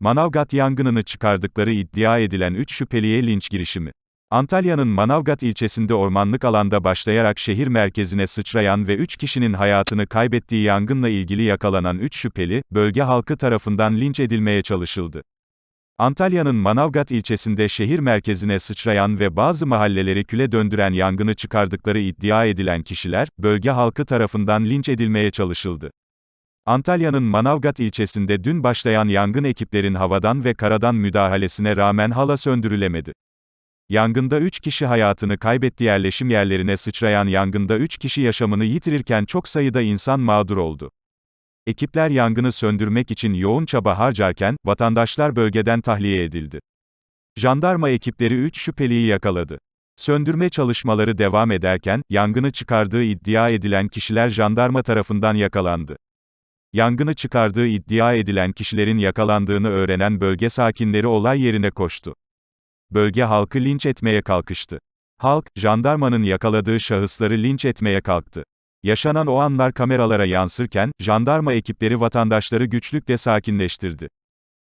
Manavgat yangınını çıkardıkları iddia edilen 3 şüpheliye linç girişimi. Antalya'nın Manavgat ilçesinde ormanlık alanda başlayarak şehir merkezine sıçrayan ve 3 kişinin hayatını kaybettiği yangınla ilgili yakalanan 3 şüpheli, bölge halkı tarafından linç edilmeye çalışıldı. Antalya'nın Manavgat ilçesinde şehir merkezine sıçrayan ve bazı mahalleleri küle döndüren yangını çıkardıkları iddia edilen kişiler, bölge halkı tarafından linç edilmeye çalışıldı. Antalya'nın Manavgat ilçesinde dün başlayan yangın ekiplerin havadan ve karadan müdahalesine rağmen hala söndürülemedi. Yangında 3 kişi hayatını kaybetti yerleşim yerlerine sıçrayan yangında 3 kişi yaşamını yitirirken çok sayıda insan mağdur oldu. Ekipler yangını söndürmek için yoğun çaba harcarken, vatandaşlar bölgeden tahliye edildi. Jandarma ekipleri 3 şüpheliyi yakaladı. Söndürme çalışmaları devam ederken, yangını çıkardığı iddia edilen kişiler jandarma tarafından yakalandı. Yangını çıkardığı iddia edilen kişilerin yakalandığını öğrenen bölge sakinleri olay yerine koştu. Bölge halkı linç etmeye kalkıştı. Halk, jandarmanın yakaladığı şahısları linç etmeye kalktı. Yaşanan o anlar kameralara yansırken, jandarma ekipleri vatandaşları güçlükle sakinleştirdi.